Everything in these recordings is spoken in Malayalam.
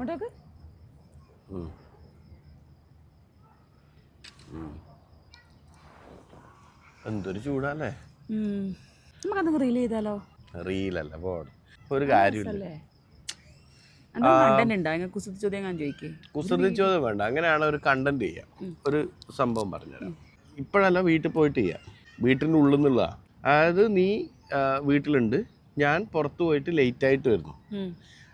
ഇങ്ങോട്ടേക്ക്. എന്തൊരു ചൂടാല്ലേ? നമുക്കത് റീൽ ചെയ്താലോ? റീലല്ല പോണം ഒരു കാര്യമില്ല. കുസൃതി ചോദ്യം വേണ്ട. അങ്ങനെയാണ് ഒരു കണ്ടന്റ് ചെയ്യാം. ഒരു സംഭവം പറഞ്ഞുതരാം. ഇപ്പോഴല്ല വീട്ടിൽ പോയിട്ട് ചെയ്യാം. വീട്ടിന്റെ ഉള്ളിൽ നിന്നുള്ള അതായത് നീ വീട്ടിലുണ്ട്. ഞാൻ പുറത്തു പോയിട്ട് ലേറ്റ് ആയിട്ട് വരുന്നു.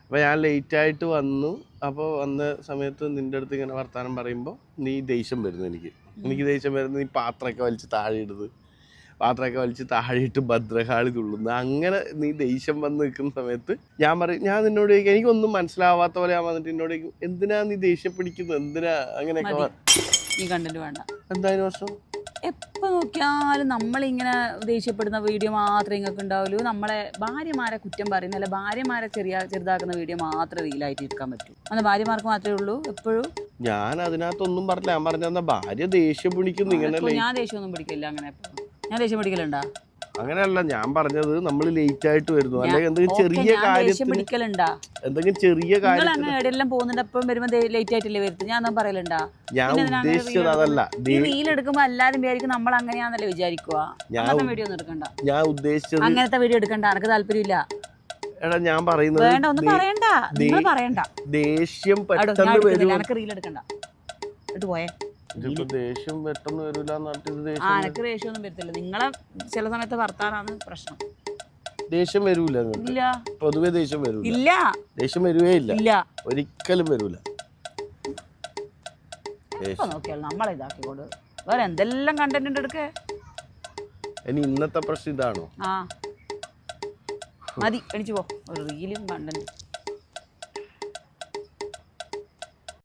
അപ്പോൾ ഞാൻ ലേറ്റ് ആയിട്ട് വന്നു. അപ്പോൾ വന്ന സമയത്ത് നിന്റെ അടുത്ത് ഇങ്ങനെ വർത്താനം പറയുമ്പോൾ നീ ദേഷ്യം വരുന്നു എനിക്ക്. എനിക്ക് ദേഷ്യം വരുന്നു നീ പാത്രമൊക്കെ വലിച്ച് താഴെ ഇടുന്നു. പാത്രമൊക്കെ വലിച്ച് താഴെ ഇട്ട് ഭദ്രകാളി തുള്ളുന്നു. അങ്ങനെ നീ ദേഷ്യം വന്ന് നിൽക്കുന്ന സമയത്ത് ഞാൻ പറയും ഞാൻ നിന്നോട് ചോദിക്കും എനിക്കൊന്നും മനസ്സിലാവാത്ത പോലെ ഞാൻ വന്നിട്ട് എന്നോട് ചോദിക്കും എന്തിനാ നീ ദേഷ്യം പിടിക്കുന്നത് എന്തിനാ? അങ്ങനെയൊക്കെ എന്തായാലും ഈ എപ്പോൾ നോക്കിയാലും നമ്മളിങ്ങനെ ദേഷ്യപ്പെടുന്ന വീഡിയോ മാത്രമേ നിങ്ങൾക്ക് ഉണ്ടാവുള്ളൂ. നമ്മളെ ഭാര്യമാരെ കുറ്റം പറയുന്ന അല്ല ഭാര്യമാരെ ചെറിയ ചെറുതാക്കുന്ന വീഡിയോ മാത്രമേ റീലായിട്ട് ഇരിക്കാൻ പറ്റൂ. അന്ന് ഭാര്യമാർക്ക് മാത്രമേ ഉള്ളൂ എപ്പോഴും? ഞാൻ അതിനകത്തൊന്നും പറഞ്ഞില്ല. ഞാൻ പറഞ്ഞ ഭാര്യ ദേഷ്യം പിടിക്കുന്നു ഇങ്ങനെ ഞാൻ ദേഷ്യമൊന്നും പിടിക്കില്ല അങ്ങനെ ഞാൻ ദേഷ്യം പിടിക്കലുണ്ടാ? അങ്ങനെയല്ല ഞാൻ പറഞ്ഞത് നമ്മൾ ലേറ്റ് ആയിട്ട് വരുന്നു. അല്ലെങ്കിൽ എന്തെങ്കിലും ചെറിയ കാര്യത്തിന് എന്തെങ്കിലും ചെറിയ കാര്യം പോകുന്നുണ്ട് അപ്പം വരുമ്പോ ലേറ്റ് ആയിട്ടല്ലേ വരുത്തും ഞാൻ പറയലുണ്ടാ. ഞാൻ ഉദ്ദേശിച്ചത് അതല്ല. റീൽ എടുക്കുമ്പോ എല്ലാരും വിചാരിക്കും നമ്മൾ അങ്ങനെയാന്നല്ലേ വിചാരിക്കുക ഞാൻ വീഡിയോ ഒന്നും എടുക്കണ്ട. ഞാൻ ഉദ്ദേശിച്ചത് അങ്ങനത്തെ വീഡിയോ എടുക്കണ്ട. എനിക്ക് താല്പര്യമില്ല. എടാ ഞാൻ പറയുന്നത് വേണ്ട ഒന്നും പറയണ്ട. നിങ്ങൾ പറയണ്ട. ദേഷ്യം പെട്ടെന്ന് വരും എനിക്ക് റീൽ എടുക്കണ്ട. ഇട്ട് പോയേ. ഇതിപ്പോ ദേഷ്യം പെട്ടെന്ന് വരൂല എന്നിട്ട് ഇത് ആ എനക്ക് ദേഷ്യം ഒന്നും വരത്തില്ല. നിങ്ങളെ ചില സമയത്ത് വർത്താനാണ് പ്രശ്നം. ദേഷ്യം വരൂല അങ്ങോട്ട് ഇല്ല. പൊതുവെ ദേഷ്യം വരൂല. ഇല്ല. ദേഷ്യം വരുവേ ഇല്ല. ഇല്ല. ഒരിക്കലും വരൂല. ഇപ്പൊ ദേഷ്യം നോക്കിയാൽ നമ്മളെ ഇതാക്കിക്കോട്. വേറെ എന്തെല്ലാം കണ്ടന്റ് ഉണ്ട് എടുക്കേ? ഇനി ഇന്നത്തെ പ്രശ്നം ഇതാണോ? ആ. മതി. എണിച്ചു പോ. ഒരു റീലും കണ്ടന്റ്